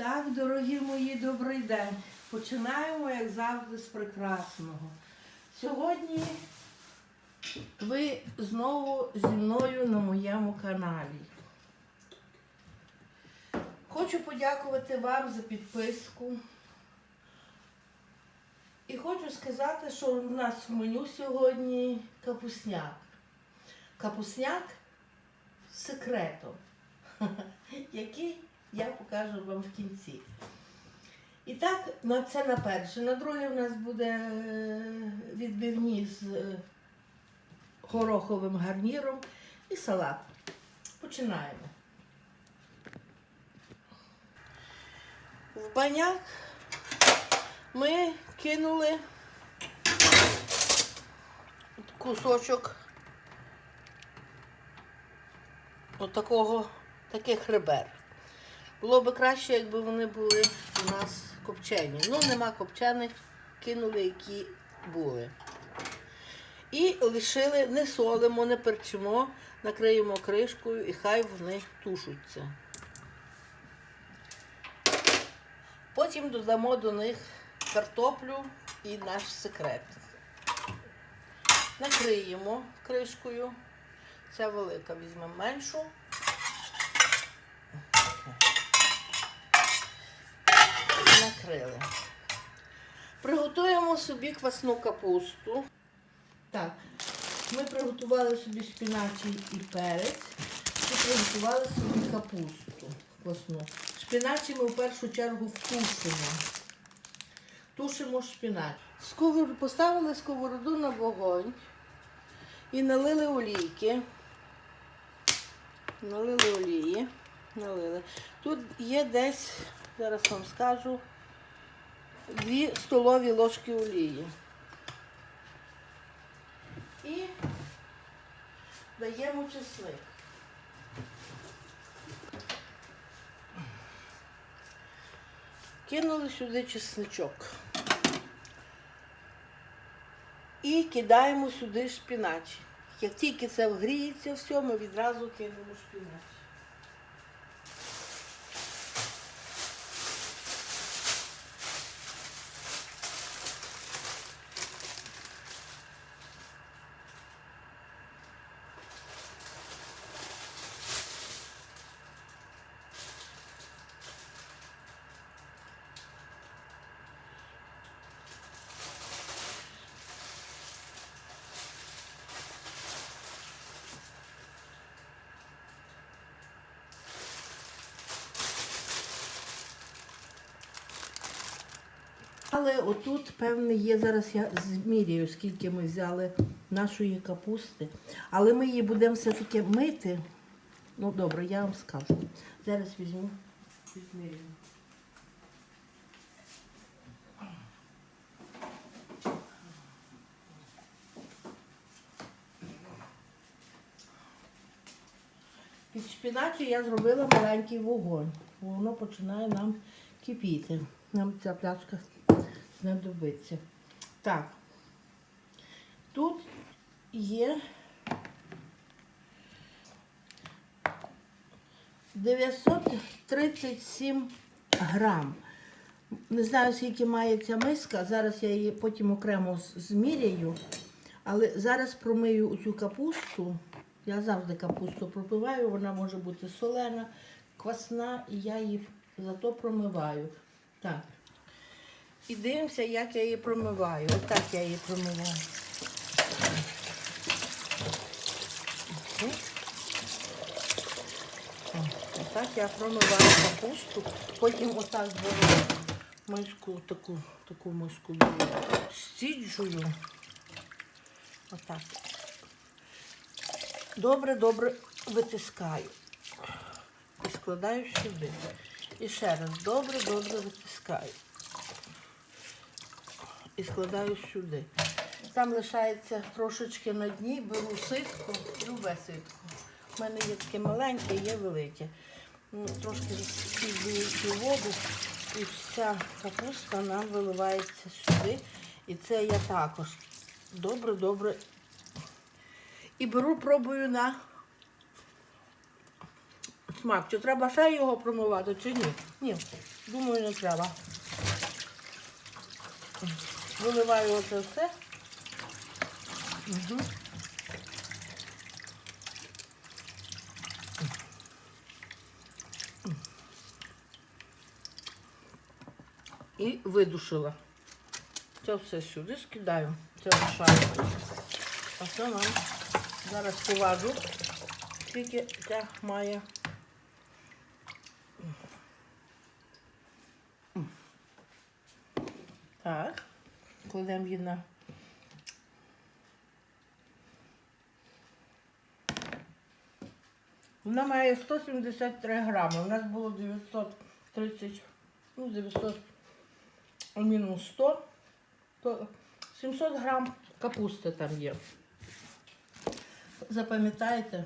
Так, дорогі мої, добрий день. Починаємо, як завжди, з прекрасного. Сьогодні ви знову зі мною на моєму каналі. Хочу подякувати вам за підписку. І хочу сказати, що у нас в меню сьогодні капусняк. Капусняк з секретом, який я покажу вам в кінці. І так, на це на перше. На друге в нас буде е, відбивні з е, гороховим гарніром і салат. Починаємо. В баняк ми кинули кусочок отакого, таких ребер. Було б краще, якби вони були у нас копчені. Ну, нема копчених, кинули, які були. І лишили, не солимо, не перчимо, накриємо кришкою і хай вони тушуться. Потім додамо до них картоплю і наш секрет. Накриємо кришкою. Ця велика візьмемо меншу. Накрили. Приготуємо собі квасну капусту. Так, ми приготували собі шпіначий і перець. І приготували собі капусту квасну. Шпіначі ми в першу чергу втушимо. Тушимо шпінач. Сковороду, поставили сковороду на вогонь і налили олійки. Налили олії. Налили. Тут є десь, зараз вам скажу, дві столові ложки олії. І даємо чесник. Кинули сюди чесничок. І кидаємо сюди шпінач. Як тільки це вгріється, все, ми відразу кинемо шпінач. Але отут, певне, є, зараз я зміряю, скільки ми взяли нашої капусти. Але ми її будемо все-таки мити. Ну, добре, я вам скажу. Зараз візьму, відміряю. Під шпіначі я зробила маленький вогонь. Воно починає нам кипіти. Нам ця пляшка знадобиться. Так. Тут є 937 грам. Не знаю, скільки має ця миска. Зараз я її потім окремо зміряю. Але зараз промию цю капусту. Я завжди капусту пропиваю, вона може бути солена, квасна, і я її зато промиваю. Так. І дивимося, як я її промиваю. Отак я її промиваю. Отак я промиваю капусту, потім отак беру миску, таку, таку миску стіджую. Отак. Добре-добре витискаю. І складаю сюди. І ще раз добре-добре витискаю. І складаю сюди. Там лишається трошечки на дні, беру ситку, любе ситко. У мене є таке маленьке, є велике. Трошки розпідую цю воду і вся капуста нам виливається сюди. І це я також добре-добре. І беру, пробую на смак. Чи треба ще його промивати, чи ні? Ні, думаю, не треба. Виливаю оце все. Угу. І видушила. Це все сюди скидаю. Це лишаю. А це нам зараз поважу, скільки це має. Так, кладемо. Вона має 173 грами. У нас було 930, ну 900 мінус 100, то 700 грам капусти там є. Запам'ятаєте,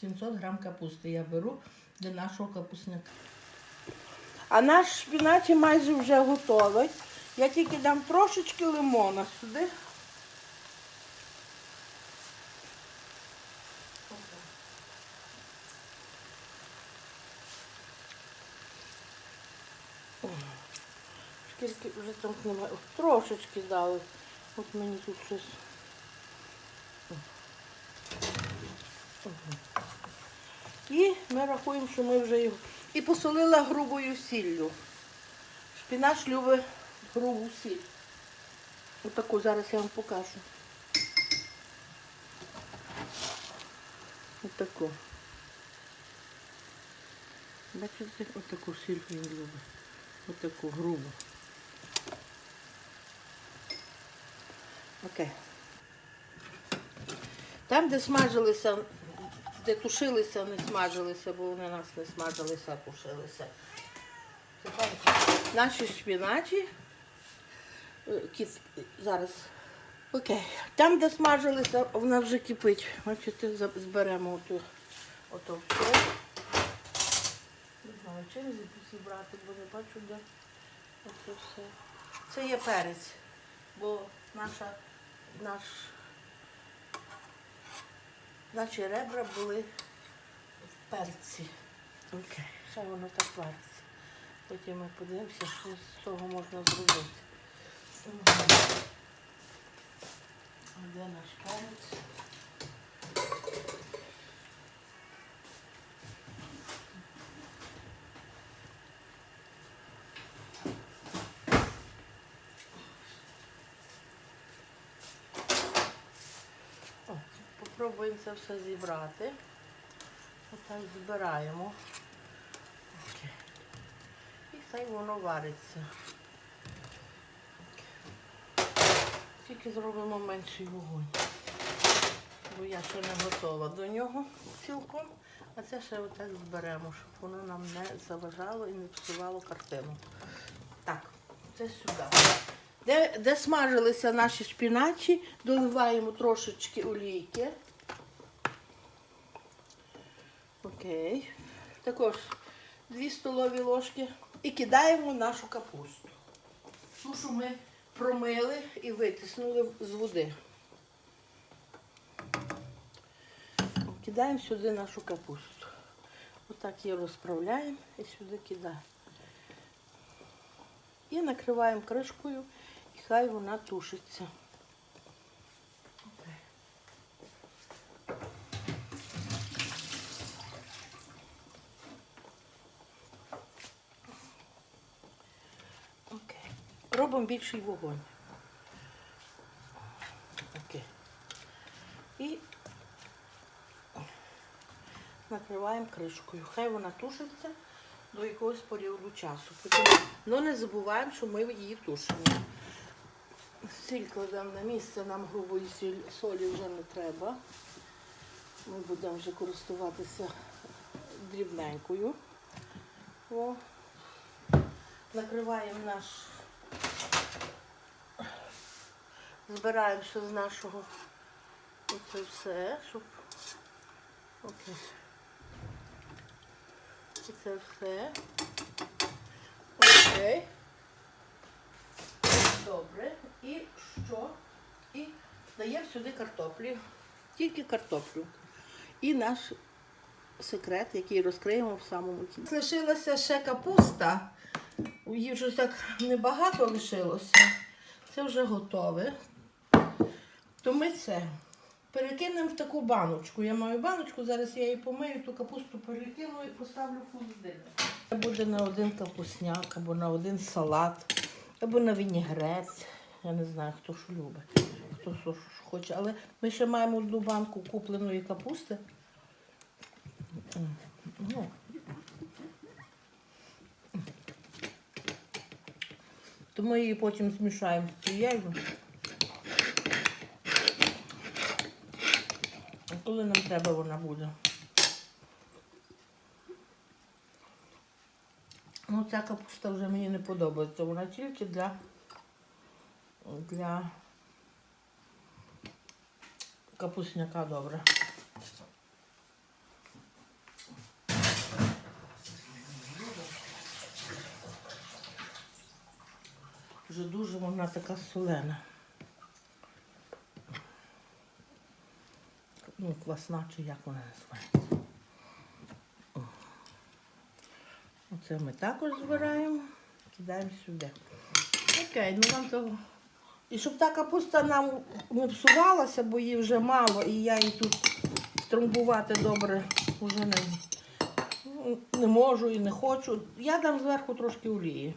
700 грам капусти я беру для нашого капусняка. А наш шпінач майже вже готовий. Я тільки дам трошечки лимона сюди. Скільки вже там немає. Трошечки дали. От мені тут щось. І ми рахуємо, що ми вже його. І посолила грубою сіллю. Шпінаш любить грубу сіль. Отаку зараз я вам покажу. Отаку. Бачите, отаку сіль він любить. Отаку грубу. Окей. Там, де смажилися, де тушилися, не смажилися, бо вони нас не смажилися, а тушилися. Наші шпіначі. Е, Кіт, зараз. Окей. Там, де смажилися, вона вже кипить. Бачите, зберемо оту, ото все. Не знаю, чим звідси брати, бо не бачу, де оце все. Це є перець, бо наша, наш, наші ребра були в перці. Окей, ще воно так вариться. Потім ми подивимося, що з цього можна зробити. Де наш перець? О, Попробуємо це все зібрати. Отак збираємо. І хай воно вариться. Тільки зробимо менший вогонь. Бо я ще не готова до нього цілком. А це ще отак зберемо, щоб воно нам не заважало і не псувало картину. Так, це сюди. Де, де смажилися наші шпіначі, доливаємо трошечки олійки. Окей. Також 2 столові ложки. І кидаємо нашу капусту. Ту, що ми промили і витиснули з води. Кидаємо сюди нашу капусту. Отак її розправляємо і сюди кидаємо. І накриваємо кришкою, і хай вона тушиться. Окей. Окей. Робимо більший вогонь. Окей. І накриваємо кришкою. Хай вона тушиться до якогось періоду часу. Потім, ну не забуваємо, що ми її тушимо. Сіль кладемо на місце, нам грубої солі вже не треба. Ми будемо вже користуватися дрібненькою. О. Накриваємо наш, збираємо ще з нашого оце все, щоб окей. Це все. Окей. Добре. І що? І даємо сюди картоплі. Тільки картоплю. І наш секрет, який розкриємо в самому кінці. Лишилася ще капуста. Її вже так небагато лишилося. Це вже готове. То ми це перекинемо в таку баночку. Я маю баночку, зараз я її помию, ту капусту перекину і поставлю в холодильник. Це буде на один капусняк, або на один салат, або на вінігрець. Я не знаю, хто що любить, хто що хоче. Але ми ще маємо одну банку купленої капусти. Ну, то ми її потім змішаємо з цією. Коли нам треба, вона буде. Ну, ця капуста вже мені не подобається. Вона тільки для, для капусняка добре. Вже дуже вона така солена. Ну, квасна чи як вона називається. Оце ми також збираємо, кидаємо сюди. Окей, ну нам того. І щоб та капуста нам не псувалася, бо її вже мало, і я її тут трамбувати добре вже не, не можу і не хочу. Я дам зверху трошки олії.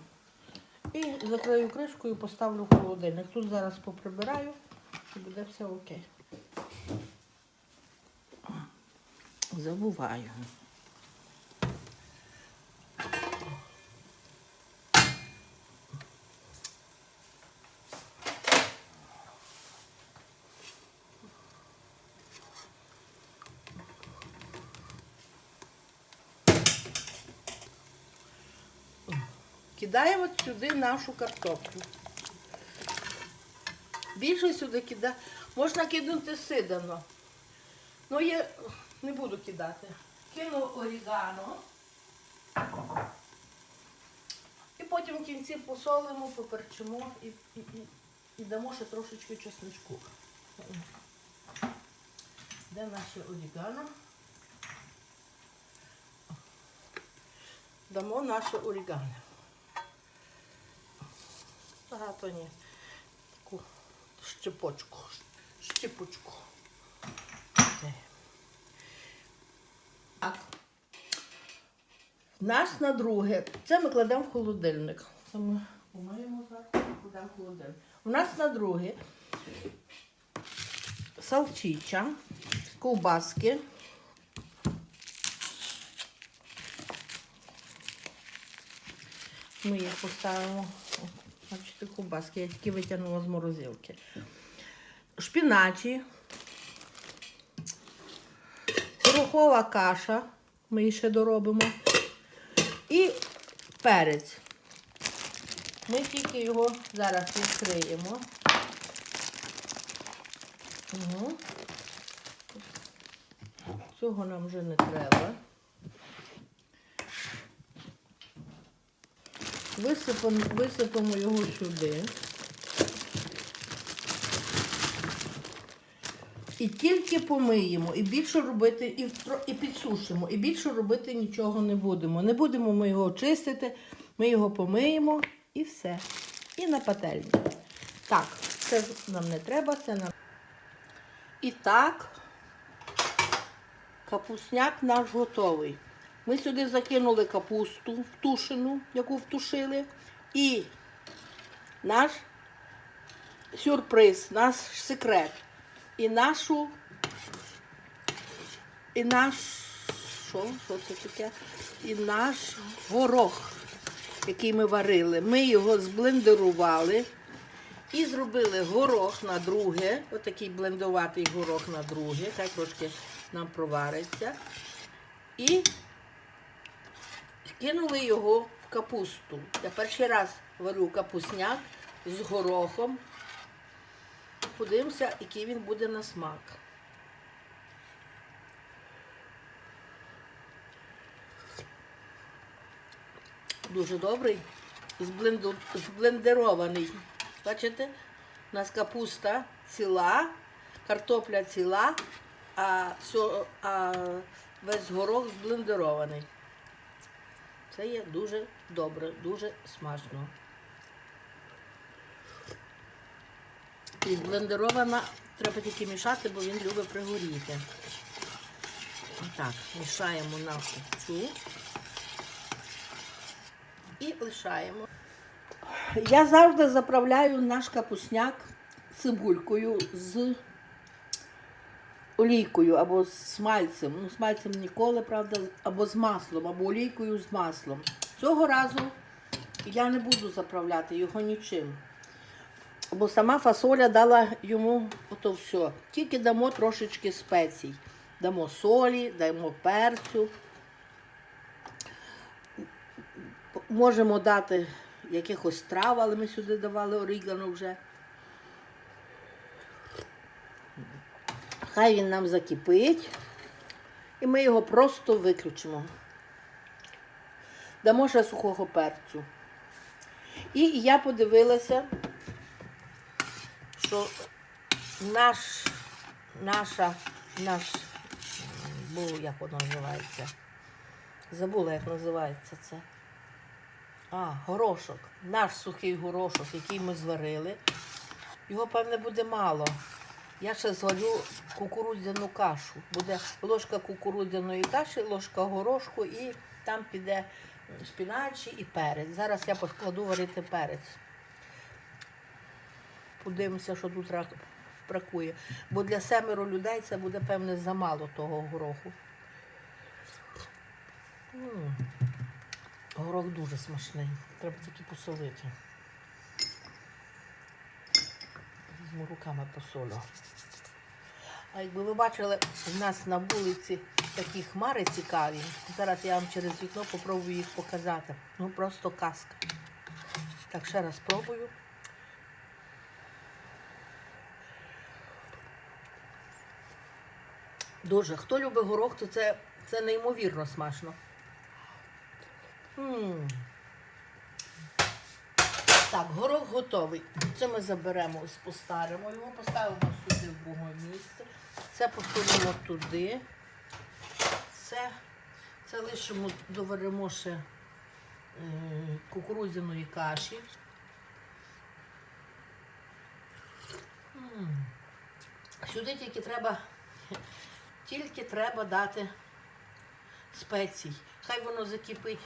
І закрию кришкою, поставлю в холодильник. Тут зараз поприбираю і буде все окей. Забуваю. Кидаємо сюди нашу картоплю. Більше сюди кидати. Можна кинути сидано. Ну, я не буду кидати. Кину орігано. І потім в кінці посолимо, поперчимо і, і, і, і дамо ще трошечки чесночку. Де наше орігано? Дамо наше орігано. Багато ні. Таку щепочку. Щепочку. Так. Наш на друге. Це ми кладемо в холодильник. Це ми помиємо зараз, кладемо в холодильник. У нас на друге салчича, ковбаски. Ми їх поставимо. Бачите, ковбаски, я тільки витягнула з морозилки. Шпіначі. Горохова каша. Ми її ще доробимо. І перець. Ми тільки його зараз відкриємо. Угу. Цього нам вже не треба. Висипемо, висипемо його сюди. І тільки помиємо, і більше робити, і, і підсушимо, і більше робити нічого не будемо. Не будемо ми його чистити, ми його помиємо і все. І на пательню. Так, це нам не треба, це нам. І так, капусняк наш готовий. Ми сюди закинули капусту втушену, яку втушили, і наш сюрприз, наш секрет. І нашу, і наш, що, це таке? І наш горох, який ми варили. Ми його зблендерували і зробили горох на друге, отакий блендуватий горох на друге, хай трошки нам провариться. І кинули його в капусту. Я перший раз варю капусняк з горохом. Подивимося, який він буде на смак. Дуже добрий, зблендерований. Бачите? У нас капуста ціла, картопля ціла, а, сьо- а весь горох зблендерований. Це є дуже добре, дуже смачно. І блендерована треба тільки мішати, бо він любить пригоріти. Отак, мішаємо нашу цю і лишаємо. Я завжди заправляю наш капусняк цибулькою з олійкою або з смальцем. Ну, смальцем ніколи, правда, або з маслом, або олійкою з маслом. Цього разу я не буду заправляти його нічим. Бо сама фасоля дала йому ото все. Тільки дамо трошечки спецій. Дамо солі, дамо перцю. Можемо дати якихось трав, але ми сюди давали орігано вже. Хай він нам закипить. І ми його просто виключимо. Дамо ще сухого перцю. І я подивилася, що наш, наша, наш, був, як воно називається. Забула, як називається це. А, горошок. Наш сухий горошок, який ми зварили. Його, певне, буде мало. Я ще зварю кукурудзяну кашу. Буде ложка кукурудзяної каші, ложка горошку і там піде шпіначі і перець. Зараз я покладу варити перець. Подивимося, що тут бракує. Бо для семеро людей це буде, певне, замало того гороху. Горох дуже смачний. Треба тільки посолити. Візьму руками посолю. А якби ви бачили, у нас на вулиці такі хмари цікаві. Зараз я вам через вікно попробую їх показати. Ну просто казка. Так, ще раз спробую. Дуже. Хто любить горох, то це, це неймовірно смачно. М. Так, горох готовий. Це ми заберемо, ось поставимо його, поставимо сюди в друге місце. Це посунемо туди. Це, це лишимо, доваримо ще е, кукурудзяної каші. М. Сюди тільки треба, тільки треба дати спецій. Хай воно закипить.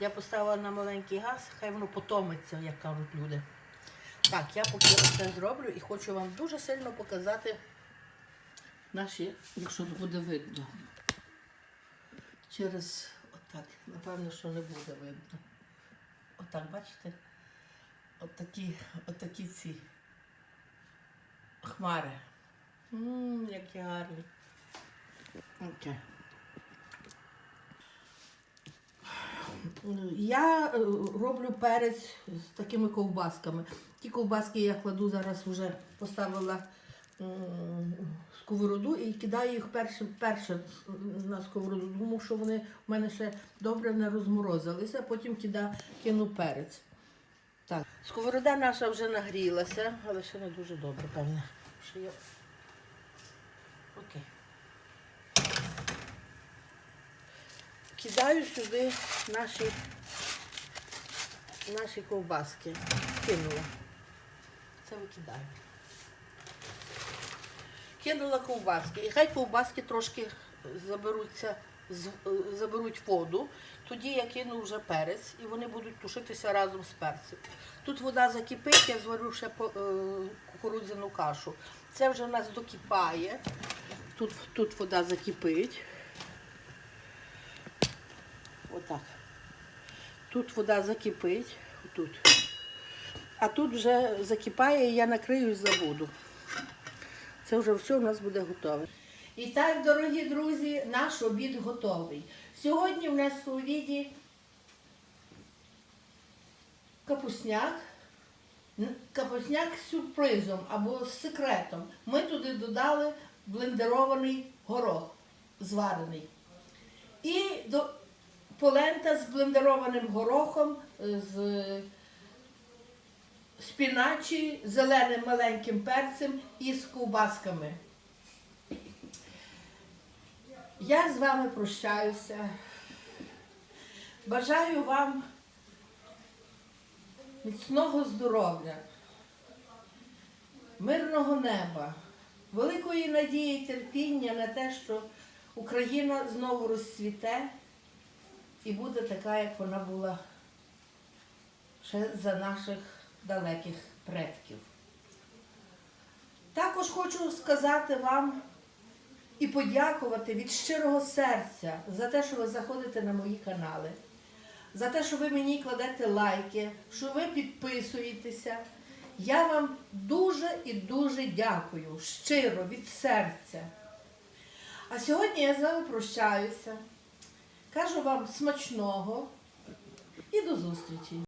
Я поставила на маленький газ, хай воно потомиться, як кажуть люди. Так, я поки це зроблю і хочу вам дуже сильно показати наші, якщо буде видно. Через отак, напевно, що не буде видно. Отак, бачите? Отакі, отакі ці хмари. Ммм, які гарні. Окей. Я е, роблю перець з такими ковбасками. Ті ковбаски я кладу зараз вже поставила сковороду і кидаю їх перше, перше на сковороду, тому що вони в мене ще добре не розморозилися, потім кида, кину перець. Так. Сковорода наша вже нагрілася, але ще не дуже добре, певне. Окей. Кидаю сюди наші, наші ковбаски. Кинула. Це викидаю. Кинула ковбаски. І хай ковбаски трошки заберуться, заберуть воду. Тоді я кину вже перець і вони будуть тушитися разом з перцем. Тут вода закипить, я зварю ще е, кукурудзяну кашу. Це вже в нас докипає. Тут, тут вода закипить. Отак. Тут вода закипить, тут. А тут вже закипає і я накрию і забуду. Це вже все у нас буде готове. І так, дорогі друзі, наш обід готовий. Сьогодні в нас у обіді капусняк. Капусняк з сюрпризом або з секретом. Ми туди додали блендерований горох, зварений. І до полента з блендерованим горохом, е, з спіначі, зеленим маленьким перцем і з ковбасками. Я з вами прощаюся. Бажаю вам міцного здоров'я, мирного неба, великої надії, терпіння на те, що Україна знову розцвіте і буде така, як вона була ще за наших далеких предків. Також хочу сказати вам і подякувати від щирого серця за те, що ви заходите на мої канали, за те, що ви мені кладете лайки, що ви підписуєтеся. Я вам дуже і дуже дякую, щиро, від серця. А сьогодні я з вами прощаюся. Кажу вам смачного і до зустрічі!